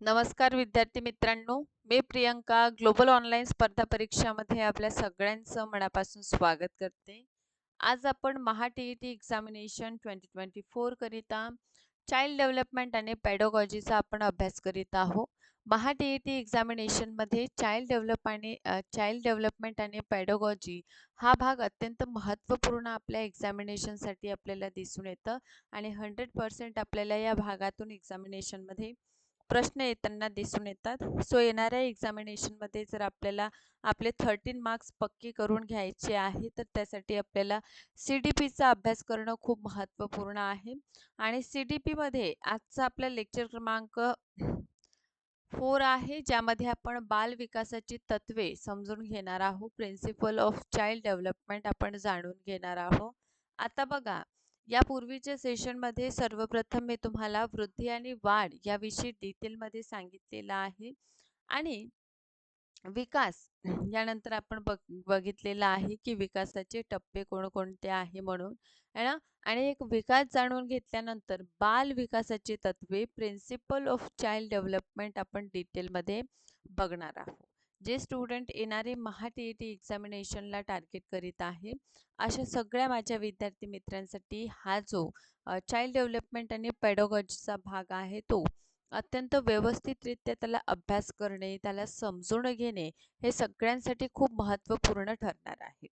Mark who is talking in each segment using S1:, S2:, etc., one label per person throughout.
S1: नमस्कार विद्यार्थी मित्रांनो. मी प्रियंका ग्लोबल ऑनलाईन स्पर्धा परीक्षामध्ये आपल्या सगळ्यांचं मनापासून स्वागत करते. आज आपण Maha T E T examination twenty twenty फोरकरिता child development आणि पॅडोगॉजीचा आपण अभ्यास करीत आहोत. महा टी ई टी एक्झामिनेशनमध्ये चाइल्ड डेव्हलप आणि चाइल्ड डेव्हलपमेंट आणि पॅडोगॉजी हा भाग अत्यंत महत्त्वपूर्ण आपल्या एक्झामिनेशनसाठी आपल्याला दिसून येतं आणि हंड्रेड पर्सेंट आपल्याला या भागातून एक्झामिनेशनमध्ये प्रश्न येताना दिसून येतात. सो येणाऱ्या एक्झामिनेशनमध्ये जर आपल्याला आपले थर्टीन मार्क्स पक्के करून घ्यायचे आहे तर त्यासाठी आपल्याला सी डी पीचा अभ्यास करणं खूप महत्त्वपूर्ण आहे. आणि सी डी पीमध्ये आजचा आपला लेक्चर क्रमांक फोर आहे ज्यामध्ये आपण बाल विकासाची तत्वे समजून घेणार आहोत. प्रिन्सिपल ऑफ चाइल्ड डेव्हलपमेंट आपण जाणून घेणार आहोत. आता बघा यापूर्वीच्या सेशनमध्ये सर्वप्रथम मी तुम्हाला वृद्धी आणि वाढ याविषयी डिटेलमध्ये सांगितलेलं आहे. आणि विकास यानंतर आपण बघ बघितलेलं आहे की विकासाचे टप्पे कोणकोणते आहे म्हणून है ना? आणि एक विकास जाणून घेतल्यानंतर बाल विकासाची तत्वे प्रिन्सिपल ऑफ चाइल्ड डेव्हलपमेंट आपण डिटेलमध्ये बघणार आहोत. जे स्टुडंट येणारे महा टी ई टी एक्झामिनेशनला टार्गेट करीत आहे अशा सगळ्या माझ्या विद्यार्थी मित्रांसाठी हा जो चाइल्ड डेव्हलपमेंट आणि पेडोगॉजीचा भाग आहे तो अत्यंत व्यवस्थितरित्या त्याला अभ्यास करणे त्याला समजून घेणे हे सगळ्यांसाठी खूप महत्त्वपूर्ण ठरणार आहे.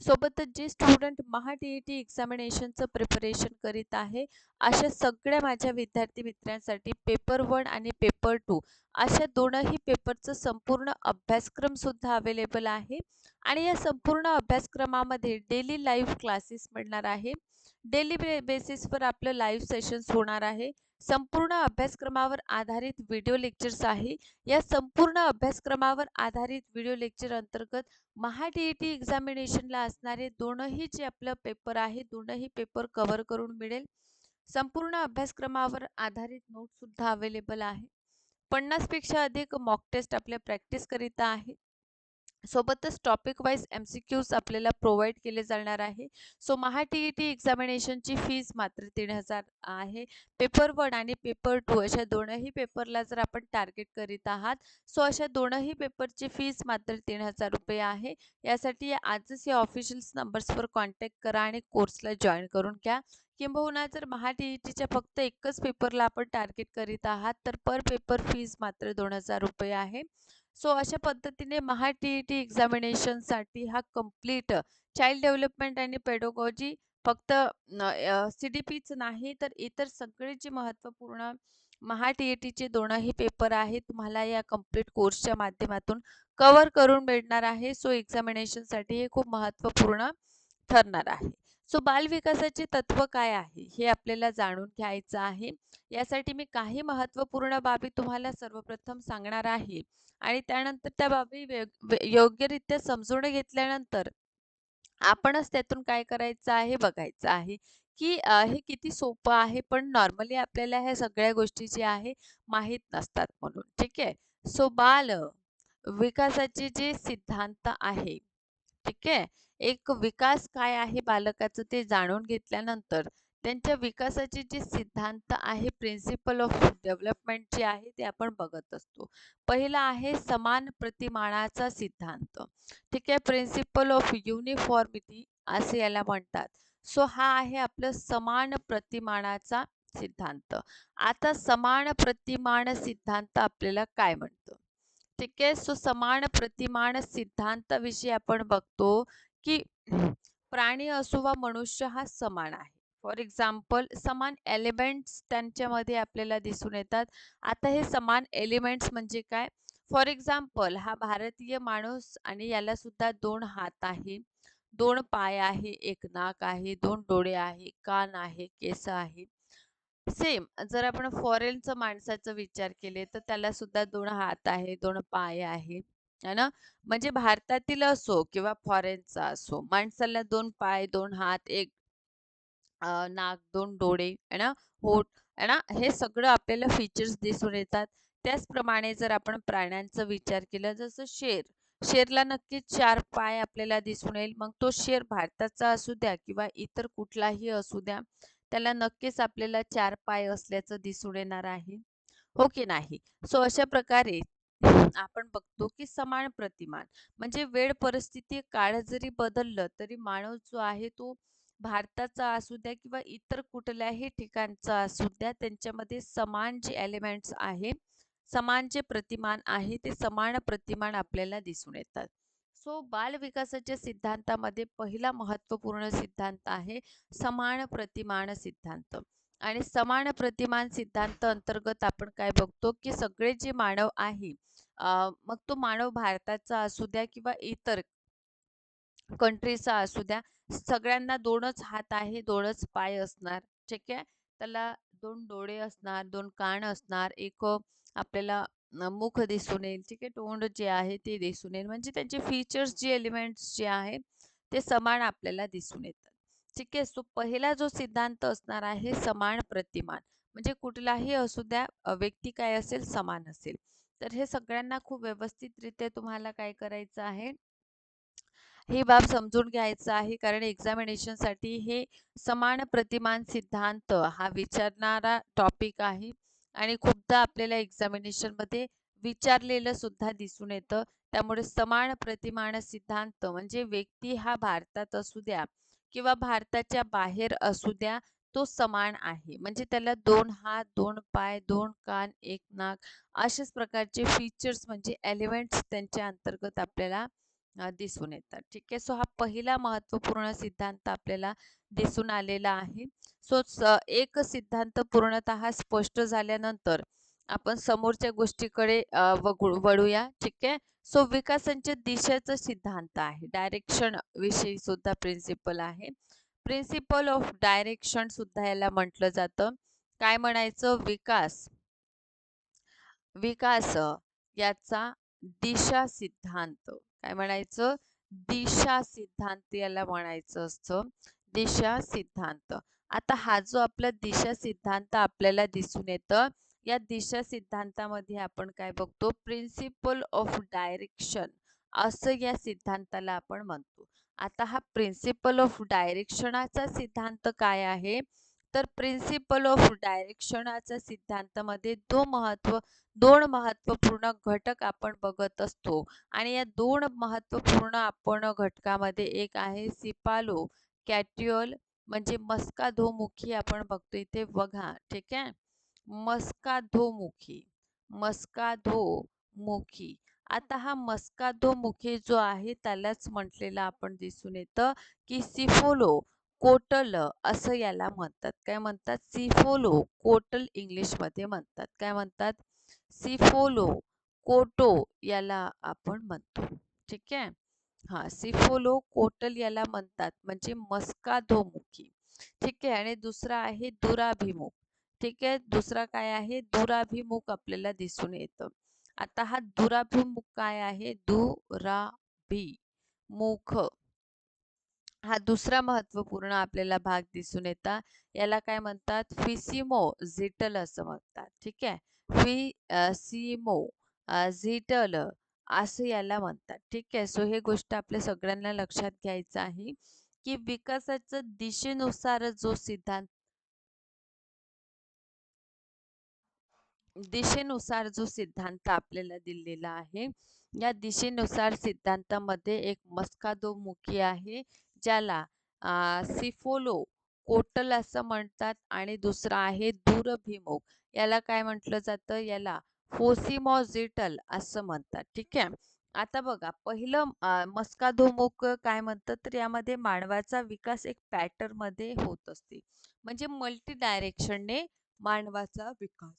S1: सोबतच जे student Maha T E T एक्झामिनेशनचं preparation करीत आहे अशा सगळ्या माझ्या विद्यार्थी मित्रांसाठी पेपर वन आणि पेपर टू अशा दोनही पेपरचं संपूर्ण अभ्यासक्रम सुद्धा अवेलेबल आहे. आणि या संपूर्ण अभ्यासक्रमामध्ये डेली लाईव्ह क्लासेस मिळणार आहे. डेली बे बेसिसवर आपलं लाईव्ह सेशन्स होणार आहे. संपूर्ण अभ्यासक्रमावर आधारित व्हिडिओ लेक्चर्स आहे. या संपूर्ण अभ्यासक्रमावर आधारित व्हिडिओ लेक्चर अंतर्गत महा टी ई टी एक्झामिनेशनला असणारे दोनही जे आपलं पेपर आहे दोनही पेपर कव्हर करून मिळेल. संपूर्ण अभ्यासक्रमावर आधारित नोटसुद्धा अवेलेबल आहे. पन्नासपेक्षा अधिक मॉक टेस्ट आपल्या प्रॅक्टिसकरिता आहे. सोबतच topic wise M C Qs आपल्याला प्रोव्हाइड केले जाणार आहे. So Maha T E T एक्झामिनेशनची fees मात्र तीन हजार आहे. पेपर वन आणि पेपर टू अशा दोनही पेपरला जर आपण टार्गेट करीत आहात सो अशा दोनही पेपरची फीज मात्र तीन हजार रुपये आहे. यासाठी आजच या ऑफिशियल्स नंबर्सवर कॉन्टॅक्ट करा आणि कोर्सला जॉईन करून घ्या. किंबहुना जर महा टी ई टीच्या फक्त एकच पेपरला आपण टार्गेट करीत आहात तर पर पेपर फीज मात्र दोन हजार रुपये आहे. सो अशा पद्धतीने महा टी ई टी एक्झामिनेशनसाठी हा कंप्लीट चाइल्ड डेव्हलपमेंट आणि पेडोगॉजी फक्त सी डी पीच नाही तर इतर सगळे जे महत्त्वपूर्ण महा टी ई टीचे दोनही पेपर आहेत तुम्हाला या कंप्लीट कोर्सच्या माध्यमातून कवर करून मिळणार आहे. सो एक्झामिनेशनसाठी हे खूप महत्त्वपूर्ण ठरणार आहे. सो बालविकासाचे तत्व काय आहे? हे आपल्याला जाणून घ्यायचं आहे. यासाठी मी काही महत्त्वपूर्ण बाबी तुम्हाला सर्वप्रथम सांगणार आहे आणि त्यानंतर त्या बाबी योग्यरित्या समजून घेतल्यानंतर आपणच त्यातून काय करायचं आहे बघायचं आहे की हे किती सोपं आहे पण नॉर्मली आपल्याला ह्या सगळ्या गोष्टी ज्या आहे माहीत नसतात म्हणून. ठीक आहे? सो बाल विकासाचे जे सिद्धांत आहे ठीक आहे? एक विकास काय आहे बालकाचं ते जाणून घेतल्यानंतर त्यांच्या विकासाचे जे सिद्धांत आहे प्रिन्सिपल ऑफ डेव्हलपमेंट जे आहे ते आपण बघत असतो. पहिला आहे समान प्रतिमानाचा सिद्धांत. ठीक आहे? प्रिन्सिपल ऑफ युनिफॉर्मिटी असे याला म्हणतात. सो हा आहे आपलं समान प्रतिमानाचा सिद्धांत. आता समान प्रतिमान सिद्धांत आपल्याला काय म्हणतं? ठीक आहे? सो समान प्रतिमान सिद्धांताविषयी आपण बघतो. की प्राणी असो वा मनुष्य हा समान आहे. फॉर एक्झाम्पल समान एलिमेंट्स त्यांच्यामध्ये आपल्याला दिसून येतात. आता हे समान एलिमेंट्स म्हणजे काय? फॉर एक्झाम्पल हा भारतीय माणूस आणि याला सुद्धा दोन हात आहे. दोन पाय आहे एक नाक आहे दोन डोळे आहे कान आहे केस आहे. सेम जर आपण फॉरेनचं माणसाचा विचार केले तर त्याला सुद्धा दोन हात आहे दोन पाय आहे. आहे ना? म्हणजे भारतातील असो किंवा फॉरेनचा असो माणसाला दोन पाय दोन हात एक नाक दोन डोळे आहे ना? होठ आहे ना? हे सगळं आपल्याला फीचर्स दिसून येतात. त्याचप्रमाणे जर आपण प्राण्यांचा विचार केला जसं शेर शेरला नक्कीच चार पाय आपल्याला दिसून येईल. मग तो शेर भारताचा असू द्या किंवा इतर कुठलाही असू द्या त्याला नक्कीच आपल्याला चार पाय असल्याचं दिसून येणार आहे. हो की नाही? सो अशा प्रकारे आपण बघतो की समान प्रतिमान. म्हणजे वेळ परिस्थिती काळ जरी बदललं तरी माणूस जो आहे तो भारताचा असू द्या किंवा इतर कुठल्याही ठिकाणचा असू द्या त्यांच्यामध्ये समान जे एलिमेंट्स आहे समान जे प्रतिमान आहे ते समान प्रतिमान आपल्याला दिसून येतात. सो बाल विकासाच्या सिद्धांतामध्ये पहिला महत्त्वपूर्ण सिद्धांत आहे समान प्रतिमान सिद्धांत. आणि समान प्रतिमान सिद्धांत अंतर्गत आपण काय बघतो की सगळे जे मानव आहे मग तो मानव भारताचा असू द्या किंवा इतर कंट्रीचा असू द्या सगळ्यांना दोनच हात आहे दोनच पाय असणार ठीक आहे? त्याला दोन डोळे असणार दोन कान असणार एक आपल्याला मुख दिसून येईल ठीक आहे? तोंड जे आहे ते दिसून येईल. म्हणजे त्यांचे फीचर्स जे एलिमेंट्स जे आहे ते समान आपल्याला दिसून येतात. ठीक आहे. सो पहिला जो सिद्धांत असणार आहे समान प्रतिमान. म्हणजे कुठलाही असू द्या व्यक्ती काय असेल समान असेल. तर हे सगळ्यांना खूप व्यवस्थितरित्या तुम्हाला काय करायचं आहे? ही बाब समजून घ्यायचं आहे. कारण एक्झामिनेशनसाठी हे समान प्रतिमान सिद्धांत हा विचारणारा टॉपिक आहे. आणि खूपदा आपल्याला एक्झामिनेशनमध्ये विचारलेलं सुद्धा दिसून येतं. त्यामुळे समान प्रतिमान सिद्धांत म्हणजे व्यक्ती हा भारतात असू द्या किंवा भारताच्या बाहेर असू द्या तो समान आहे. म्हणजे त्याला दोन हात दोन पाय दोन कान एक नाक अशाच प्रकारचे फीचर्स म्हणजे एलिमेंट्स त्यांच्या अंतर्गत आपल्याला दिसून येतात. ठीक आहे? सो हा पहिला महत्त्वपूर्ण सिद्धांत आपल्याला दिसून आलेला आहे. सो एक सिद्धांत पूर्णतः स्पष्ट झाल्यानंतर आपण समोरच्या गोष्टीकडे वळूया. ठीक आहे? सो विकासांच्या दिशेचा सिद्धांत आहे. डायरेक्शन विषयी सुद्धा प्रिन्सिपल आहे. प्रिन्सिपल ऑफ डायरेक्शन सुद्धा याला म्हटलं जातं. काय म्हणायचं? विकास. विकास याचा दिशा सिद्धांत. काय म्हणायचं? दिशा सिद्धांत याला म्हणायचं असतं. दिशा सिद्धांत. आता हा जो आपला दिशा सिद्धांत आपल्याला दिसून येतं या दिशा सिद्धांतामध्ये आपण काय बघतो? प्रिन्सिपल ऑफ डायरेक्शन असं या सिद्धांताला आपण म्हणतो. आता हा प्रिन्सिपल ऑफ डायरेक्शनाचा सिद्धांत काय आहे? तर प्रिन्सिपल ऑफ डायरेक्शनाच्या सिद्धांतामध्ये दो महत्त्व दोन महत्त्वपूर्ण घटक आपण बघत असतो. आणि या दोन महत्त्वपूर्ण आपण घटकामध्ये एक आहे सिपालो कॅट्युअल म्हणजे मस्का धोमुखी आपण बघतो. इथे बघा ठीक आहे? मस्काधोमुखी मस्काधोमुखी आता हा मस्काधोमुखी जो आहे त्यालाच म्हटलेला आपण दिसून येतं की सिफोलो कोटल असं याला म्हणतात. काय म्हणतात? सिफोलो कोटल इंग्लिशमध्ये म्हणतात. काय म्हणतात? सिफोलो कोटो याला आपण म्हणतो. ठीक आहे? हा सिफोलो कोटल याला म्हणतात. म्हणजे मस्काधोमुखी ठीक आहे? आणि दुसरा आहे दुराभिमुख. ठीक आहे. दुसरा काय आहे? दुराभिमुख आपल्याला दिसून येतं. आता हा दुराभिमुख काय आहे? दुराभिमुख हा दुसरा महत्त्वपूर्ण आपल्याला भाग दिसून येतात याला काय म्हणतात? फिसिमो झिटल असं म्हणतात. ठीक आहे? फी सिमो झिटल असं याला म्हणतात. ठीक आहे? सो हे गोष्ट आपल्या सगळ्यांना लक्षात घ्यायचं आहे की विकासाच्या दिशेनुसार जो सिद्धांत दिशेनुसार जो सिद्धांत आपल्याला दिलेला आहे या दिशेनुसार सिद्धांतामध्ये एक मस्कादोमुखी आहे ज्याला सिफोलो कोटल असं म्हणतात आणि दुसरा आहे दूरभिमुख. याला काय म्हटलं जातं? याला फोसिमॉझिटल असं म्हणतात. ठीक आहे? आता बघा पहिलं मस्काधोमुख काय म्हणतात? तर यामध्ये मानवाचा विकास एक पॅटर्नमध्ये होत असते. म्हणजे मल्टी डायरेक्शनने मानवाचा विकास.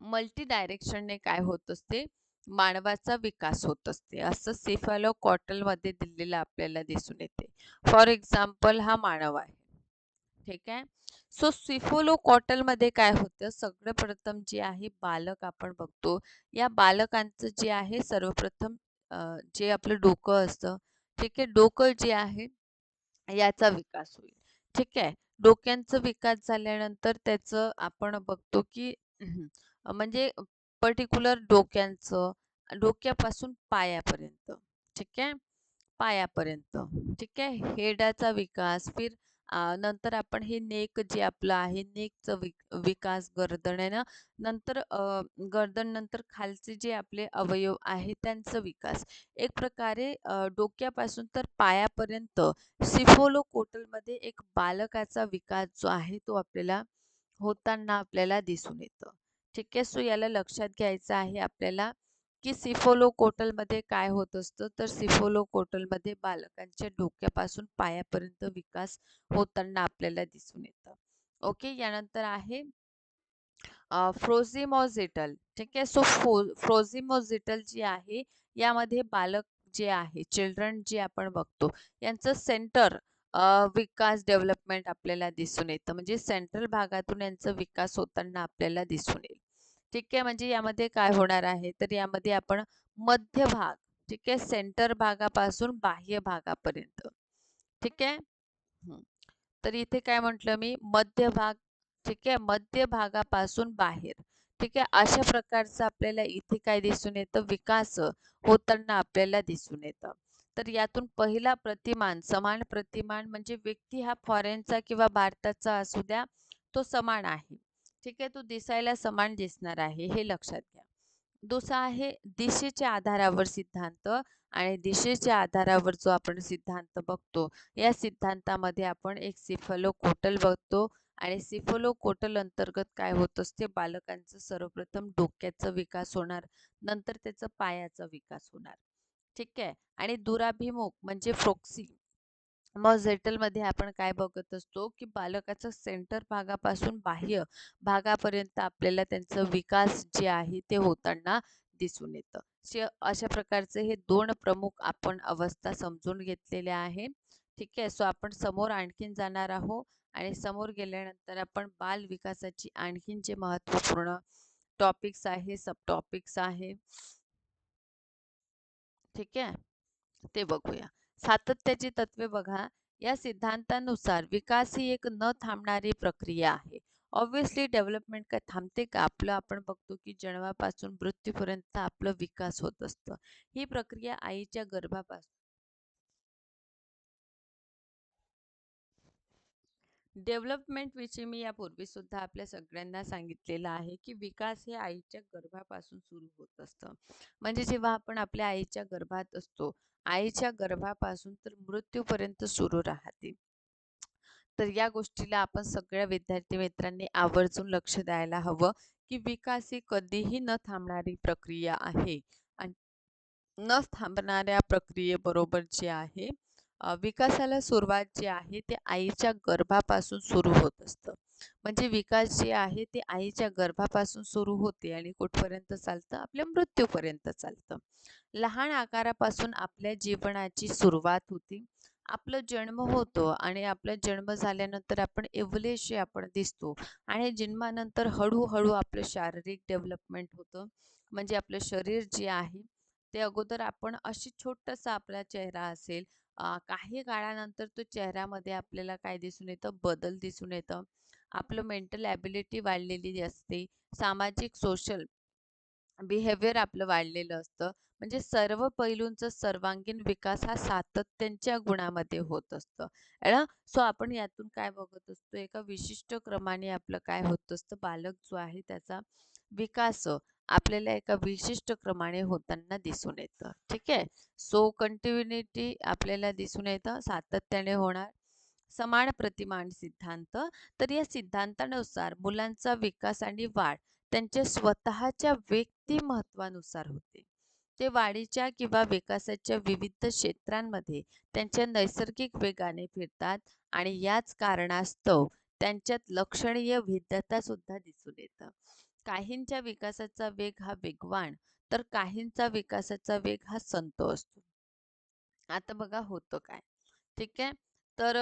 S1: मल्टी डायरेक्शनने काय होत असते? मानवाचा विकास होत असते. असं सेफॅलो मध्ये दिलेलं आपल्याला दिसून येते. फॉर एक्झाम्पल हा मानव आहे. ठीक आहे? सो सिफोलो मध्ये काय होतं? सगळं प्रथम जे आहे बालक आपण बघतो. या बालकांचं जे आहे सर्वप्रथम जे आपलं डोकं असतं ठीक आहे? डोकं जे आहे याचा विकास होईल. ठीक आहे? डोक्यांचा विकास झाल्यानंतर त्याचं आपण बघतो की म्हणजे पर्टिक्युलर डोक्यांचं डोक्यापासून पायापर्यंत ठीक आहे? पायापर्यंत ठीक आहे? हेडाचा विकास फिर नंतर आपण हे नेक जे आपलं आहे नेकचं विक विकास गर्दन आहे ना? नंतर गर्दन नंतर खालचे जे आपले अवयव आहे त्यांचा विकास. एक प्रकारे डोक्यापासून तर पायापर्यंत सिफोलोकोटलमध्ये एक बालकाचा विकास जो आहे तो आपल्याला होताना आपल्याला दिसून येतं. ठीक आहे सो याला लक्षात घ्यायचं आहे आपल्याला की सिफोलो कोटलमध्ये काय होत असतं? तर सिफोलो कोटलमध्ये बालकांच्या डोक्यापासून पायापर्यंत विकास होताना आपल्याला दिसून येतं. ओके यानंतर आहे फ्रोझिमॉझिटल. ठीक आहे सो फो फ्रोझिमॉझिटल जी आहे यामध्ये बालक जे आहे चिल्ड्रन जे आपण बघतो यांचं सेंटर विकास डेव्हलपमेंट आपल्याला दिसून येतं. म्हणजे सेंट्रल भागातून यांचा विकास होताना आपल्याला दिसून येईल. ठीक आहे? म्हणजे यामध्ये काय होणार आहे? तर यामध्ये आपण मध्य भाग ठीक आहे? सेंटर भागापासून बाह्य भागापर्यंत. ठीक आहे? तर इथे काय म्हटलं मी? मध्य भाग ठीक आहे? मध्य भागापासून बाहेर. ठीक आहे? अशा प्रकारचं आपल्याला इथे काय दिसून येतं? विकास होताना आपल्याला दिसून येतं. तर यातून पहिला प्रतिमान समान प्रतिमान म्हणजे व्यक्ती हा फॉरेनचा किंवा भारताचा असू द्या तो समान आहे. ठीक आहे तो दिसायला समान दिसणार आहे हे लक्षात घ्या. दुसरा आहे दिशेच्या आधारावर सिद्धांत आणि दिशेच्या आधारावर जो आपण सिद्धांत बघतो या सिद्धांतामध्ये आपण एक सिफलो कोटल बघतो आणि सिफलो कोटल अंतर्गत काय होत असते बालकांचं सर्वप्रथम डोक्याचा विकास होणार नंतर त्याचा पायाचा विकास होणार. ठीक आहे? आणि दुराभिमुख म्हणजे फ्रोक्सी मग झेटलमध्ये आपण काय बघत असतो की बालकाचं सेंटर भागापासून बाह्य भागापर्यंत आपल्याला त्यांचं विकास जे आहे ते होताना दिसून येतं. अशा प्रकारचे हे दोन प्रमुख आपण अवस्था समजून घेतलेल्या आहे. ठीक आहे सो आपण समोर आणखीन जाणार आहोत आणि समोर गेल्यानंतर आपण बाल विकासाची आणखीन जे महत्त्वपूर्ण टॉपिक्स आहे सब टॉपिक्स आहे ठीक आहे ते बघूया. सातत्याची तत्वे बघा. या सिद्धांतानुसार विकास ही एक न थांबणारी प्रक्रिया आहे. ऑब्विसली डेव्हलपमेंट काय थांबते का? आपलं आपण बघतो की जन्मापासून मृत्यूपर्यंत आपलं विकास होत असतं. ही प्रक्रिया आईच्या गर्भापासून डेव्हलपमेंट विषयी मी यापूर्वी सुद्धा आपल्या सगळ्यांना सांगितलेलं आहे की विकास हे आईच्या गर्भापासून सुरू होत असतं. म्हणजे जेव्हा आपण आपल्या आईच्या गर्भात असतो आईच्या गर्भापासून तर मृत्यूपर्यंत सुरू राहते. तर या गोष्टीला आपण सगळ्या विद्यार्थी मित्रांनी आवर्जून लक्ष द्यायला हवं की विकास ही कधीही न थांबणारी प्रक्रिया आहे. आणि न थांबणाऱ्या प्रक्रियेबरोबर जे आहे विकासाला सुरुवात जी आहे ते आईच्या गर्भापासून सुरू होत असतं. म्हणजे विकास जे आहे ते आईच्या गर्भापासून सुरू होते आणि कुठपर्यंत चालतं? आपल्या मृत्यूपर्यंत चालतं. लहान आकारापासून आपल्या जीवनाची सुरुवात होती. आपला जन्म होतो आणि आपला जन्म झाल्यानंतर आपण एवलेशे आपण दिसतो आणि जन्मानंतर हळूहळू आपलं शारीरिक डेव्हलपमेंट होतं. म्हणजे आपलं शरीर जे आहे ते अगोदर आपण अशी छोटंसं आपला चेहरा असेल काही काळानंतर तो चेहऱ्यामध्ये आपल्याला काय दिसून येतं बदल दिसून येतं. आपलं मेंटल ॲबिलिटी वाढलेली असते. सामाजिक सोशल बिहेवियर आपलं वाढलेलं असतं. म्हणजे सर्व पैलूंचा सर्वांगीण विकास हा सातत्यांच्या गुणामध्ये होत असतं. ना सो आपण यातून काय बघत असतो? एका विशिष्ट क्रमाने आपलं काय होत असतं? बालक जो आहे त्याचा विकास आपल्याला एका विशिष्ट क्रमाने होताना दिसून येतं. ठीक आहे? सो कंटिन्युनिटी आपल्याला दिसून येतं. सातत्याने होणार. समान प्रतिमान सिद्धांत. तर या सिद्धांतानुसार मुलांचा विकास आणि वाढ त्यांच्या स्वतःच्या व्यक्तिमत्वानुसार होते. ते वाढीच्या किंवा विकासाच्या विविध क्षेत्रांमध्ये त्यांच्या नैसर्गिक वेगाने फिरतात आणि याच कारणास्तव त्यांच्यात लक्षणीय भिन्नता सुद्धा दिसून येतं. काहींच्या विकासाचा वेग हा वेगवान तर काहींचा विकासाचा वेग हा संत असतो. आता बघा होतं काय? ठीक आहे? तर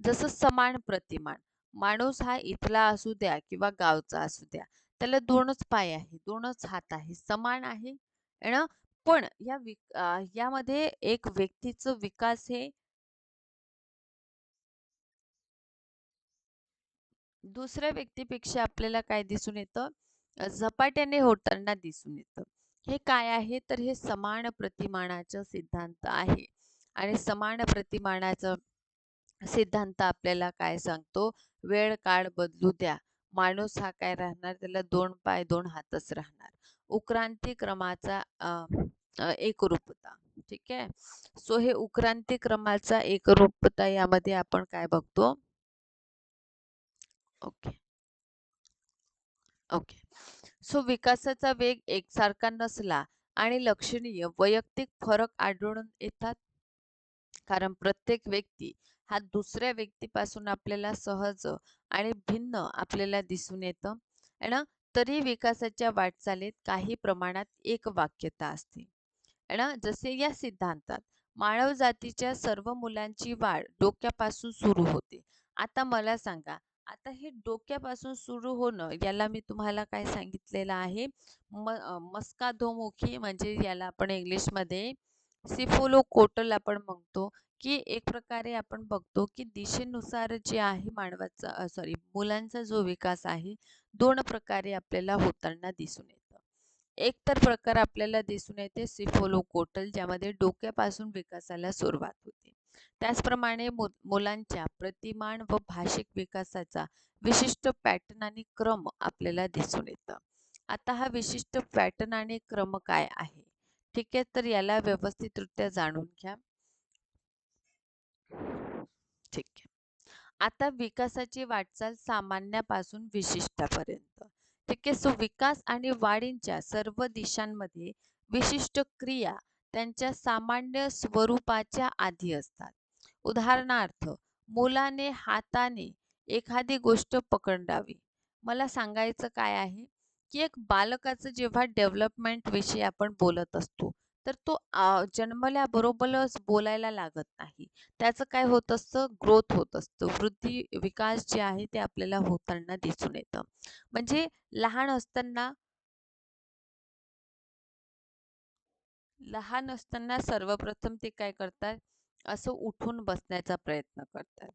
S1: जसं समान प्रतिमान माणूस हा इथला असू द्या किंवा गावचा असू द्या त्याला दोनच पाय आहे दोनच हात आहे समान आहे ना पण या विक यामध्ये एक व्यक्तीचं विकास हे दुसऱ्या व्यक्तीपेक्षा आपल्याला काय दिसून येतं? झपाट्याने होताना दिसून येतं. हे काय आहे? तर हे समान प्रतिमानाचा सिद्धांत आहे. आणि समान प्रतिमानाचा सिद्धांत आपल्याला काय सांगतो? वेळ काळ बदलू द्या. माणूस हा काय राहणार? त्याला दोन पाय दोन हातच राहणार. उक्रांती क्रमाचा एकरूपता. ठीक आहे? सो हे उक्रांती क्रमाचा एकरूपता यामध्ये आपण काय बघतो? ओके. ओके. सो विकासाचा वेग एकसारखा नसला आणि लक्षणीय वैयक्तिक फरक आढळून येतात? कारण प्रत्येक व्यक्ती हा दुसऱ्या व्यक्तीपासून आपल्याला सहज आणि भिन्न आपल्याला दिसून येतं. आहे ना? तरी विकासाच्या वाटचालीत काही प्रमाणात एक वाक्यता असते. आहे ना? जसे या सिद्धांतात मानव जातीच्या सर्व मुलांची वाढ डोक्यापासून सुरू होते. आता मला सांगा आता हे डोक्यापासून सुरू होणं याला मी तुम्हाला काय सांगितलेलं आहे म मस्काधोमुखी म्हणजे याला आपण इंग्लिशमध्ये सिफोलो कोटल आपण म्हणतो की एक प्रकारे आपण बघतो की दिशेनुसार जे आहे मानवाचा सॉरी मुलांचा जो विकास आहे दोन प्रकारे आपल्याला होताना दिसून येतं. एक तर प्रकार आपल्याला दिसून येते सिफोलो कोटल ज्यामध्ये डोक्यापासून विकासाला सुरुवात होते. त्याचप्रमाणे मु मुलांच्या प्रतिमान व भाषिक विकासाचा विशिष्ट पॅटर्न आणि क्रम आपल्याला दिसून येतं. आता हा विशिष्ट पॅटर्न आणि क्रम काय आहे? ठीक आहे तर याला व्यवस्थितरित्या जाणून घ्या. ठीक आहे. आता विकासाची वाटचाल सामान्यापासून विशिष्टापर्यंत. ठीक आहे सो विकास आणि वाढींच्या सर्व दिशांमध्ये विशिष्ट क्रिया त्यांच्या सामान्य स्वरूपाच्या आधी असतात. उदाहरणार्थ मुलाने हाताने एखादी गोष्ट पकडावी. मला सांगायचं काय आहे की एक बालकाचं जेव्हा डेव्हलपमेंट विषयी आपण बोलत असतो तर तो जन्मल्याबरोबरच बोलायला लागत नाही. त्याचं काय होत असतं ग्रोथ होत असतं. वृद्धी विकास जे आहे ते आपल्याला होताना दिसून येतं. म्हणजे लहान असताना लहान असताना सर्वप्रथम ते काय करतात असं उठून बसण्याचा प्रयत्न करतात.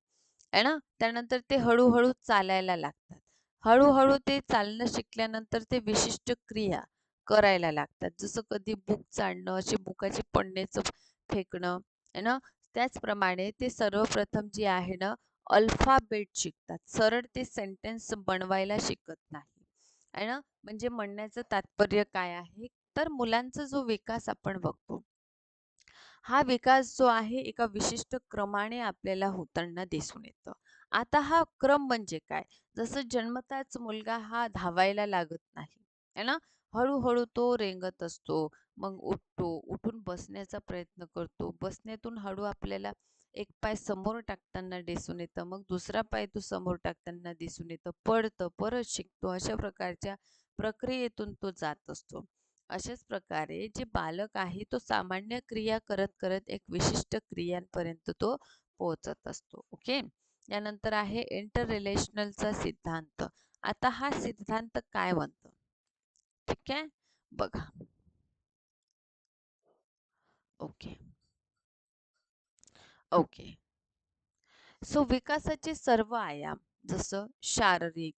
S1: आहे ना? त्यानंतर ते हळूहळू चालायला लागतात. हळूहळू ते चालणं शिकल्यानंतर ते विशिष्ट क्रिया करायला लागतात. जसं कधी बुक चालणं असे बुकाचे पन्नेच फेकणं आहे ना? त्याचप्रमाणे ते सर्वप्रथम जे आहे ना अल्फाबेट शिकतात. सरळ ते सेंटेन्स बनवायला शिकत नाही. आहे ना? म्हणजे म्हणण्याचं तात्पर्य काय आहे? तर मुलांचा जो विकास आपण बघतो हा विकास जो आहे एका विशिष्ट क्रमाने आपल्याला होताना दिसून येतं. आता हा क्रम म्हणजे काय? जसं जन्मताच मुलगा हा धावायला लागत नाही है ना? हळूहळू तो रेंगत असतो मग उठतो उठून बसण्याचा प्रयत्न करतो. बसण्यातून हळू आपल्याला एक पाय समोर टाकताना दिसून येतं मग दुसरा पाय तो समोर टाकताना दिसून येतं. पडतं परत शिकतो अशा प्रकारच्या प्रक्रियेतून तो जात असतो. अशाच प्रकारे जे बालक आहे तो सामान्य क्रिया करत करत एक विशिष्ट क्रियांपर्यंत तो पोहोचत असतो. ओके? यानंतर आहे इंटर रिलेशनलचा सिद्धांत. आता हा सिद्धांत काय म्हणतो? ठीक आहे? बघा. ओके. ओके. सो विकासाचे सर्व आयाम जसं शारीरिक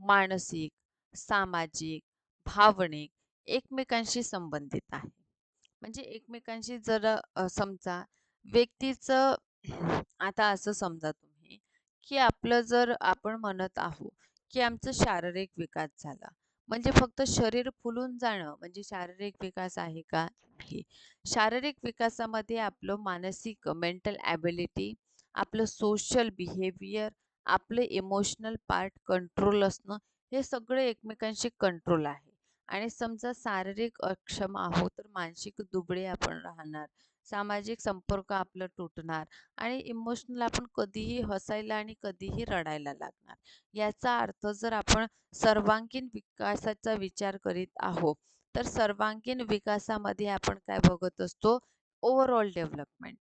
S1: मानसिक सामाजिक भावनिक एकमेकांशी संबंधित आहे. म्हणजे एकमेकांशी जर समजा व्यक्तीचं आता असं समजा तुम्ही की आपलं जर आपण म्हणत आहोत की आमचं शारीरिक विकास झाला. म्हणजे फक्त शरीर फुलून जाणं म्हणजे शारीरिक विकास आहे का? शारीरिक विकासामध्ये आपलं मानसिक मेंटल ॲबिलिटी आपलं सोशल बिहेवियर आपले इमोशनल पार्ट कंट्रोल असणं हे सगळे एकमेकांशी कंट्रोल आहे. आणि समजा शारीरिक अक्षम आहोत तर मानसिक दुबळे आपण राहणार सामाजिक संपर्क आपलं तुटणार आणि इमोशनल आपण कधीही हसायला आणि कधीही रडायला लागणार. याचा अर्थ जर आपण सर्वांगीण विकासाचा विचार करीत आहोत तर सर्वांगीण विकासामध्ये आपण काय बघत असतो? ओव्हरऑल डेव्हलपमेंट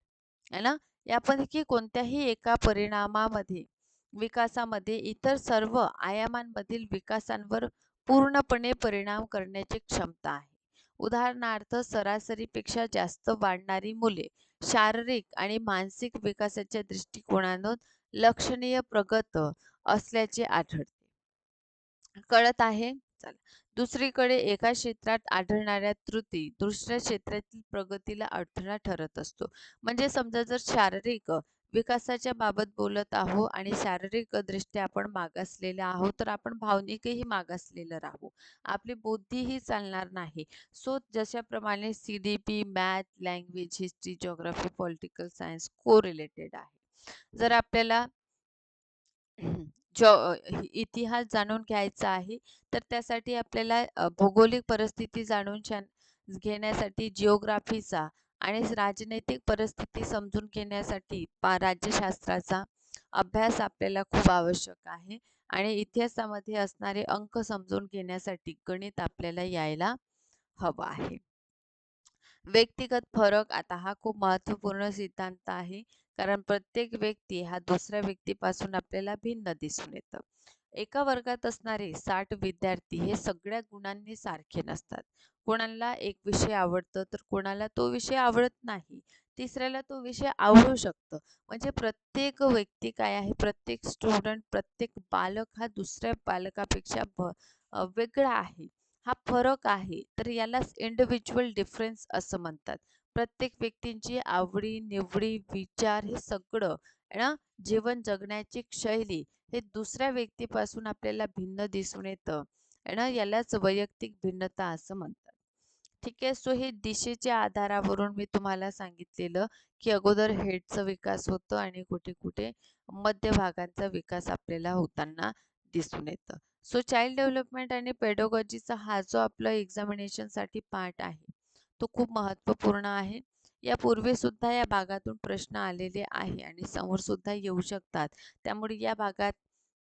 S1: है ना? यापैकी कोणत्याही एका परिणामामध्ये विकासामध्ये इतर सर्व आयामांमधील विकासांवर पूर्णपणे परिणाम करण्याची क्षमता आहे. उदाहरणार्थ सरासरीपेक्षा जास्त वाढणारी मुले शारीरिक आणि मानसिक विकासाच्या दृष्टिकोनातून लक्षणीय प्रगत असल्याचे आढळते. कळत आहे? चला. दुसरीकडे एका क्षेत्रात आढळणाऱ्या त्रुटी दुसऱ्या क्षेत्रातील प्रगतीला अडथळा ठरत असतो. म्हणजे समजा जर शारीरिक विकासाच्या बाबत बोलत आहो आणि शारीरिकदृष्ट्या आपण मागासलेले आहोत तर आपण भावनिकही मागासलेलं राहू. आपली बुद्धीही चालणार नाही. So जशाप्रमाणे C D P math language history geography political science co related आहे. जर आपल्याला जॉ इतिहास जाणून घ्यायचा आहे तर त्यासाठी आपल्याला भौगोलिक परिस्थिती जाणून घेण्यासाठी जिओग्राफीचा आणि राजनैतिक परिस्थिती समजून घेण्यासाठी पा राज्यशास्त्राचा अभ्यास आपल्याला खूप आवश्यक आहे. आणि इतिहासामध्ये असणारे अंक समजून घेण्यासाठी गणित आपल्याला यायला हवं आहे. व्यक्तिगत फरक आता हा खूप महत्त्वपूर्ण सिद्धांत आहे. कारण प्रत्येक व्यक्ती हा दुसऱ्या व्यक्तीपासून आपल्याला भिन्न दिसून येतं. एका वर्गात असणारे साठ विद्यार्थी हे सगळ्या गुणांनी सारखे नसतात. कोणाला एक विषय आवडतं तर कोणाला तो विषय आवडत नाही. तिसऱ्याला तो विषय आवडू शकतो. म्हणजे प्रत्येक व्यक्ती काय आहे? प्रत्येक स्टुडंट प्रत्येक बालक हा दुसऱ्या बालकापेक्षा वेगळा आहे. हा फरक आहे. तर यालाच इंडिव्हिज्युअल डिफरन्स असं म्हणतात. प्रत्येक व्यक्तींची आवडी निवडी विचार हे सगळं ना? जीवन जगण्याची शैली हे दुसऱ्या व्यक्तीपासून आपल्याला भिन्न दिसून येतं. ना? यालाच वैयक्तिक भिन्नता असं म्हणतात. ठीक आहे? सो हे दिशेच्या आधारावरून मी तुम्हाला सांगितलेलं की अगोदर हेडचा विकास होतो आणि कुठे कुठे मध्यभागांचा विकास आपल्याला होताना दिसून येतं. सो चाइल्ड डेव्हलपमेंट आणि पेडोगॉजीचा हा जो आपला एक्झामिनेशनसाठी पार्ट आहे तो खूप महत्त्वपूर्ण आहे. यापूर्वी सुद्धा या भागातून प्रश्न आलेले आहे आणि समोर सुद्धा येऊ शकतात. त्यामुळे या भागात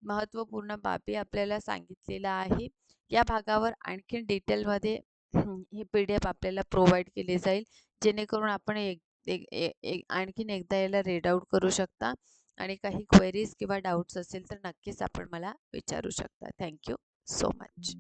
S1: महत्त्वपूर्ण बाबी आपल्याला सांगितलेला आहे. या भागावर आणखीन डिटेलमध्ये हे पी डी एफ आपल्याला प्रोव्हाइड केले जाईल. जेणेकरून आपण एक एक एक आणखीन एकदा याला रेड आउट करू शकता आणि काही क्वेरीज किंवा डाऊट्स असेल तर नक्कीच आपण मला विचारू शकता. Thank you so much.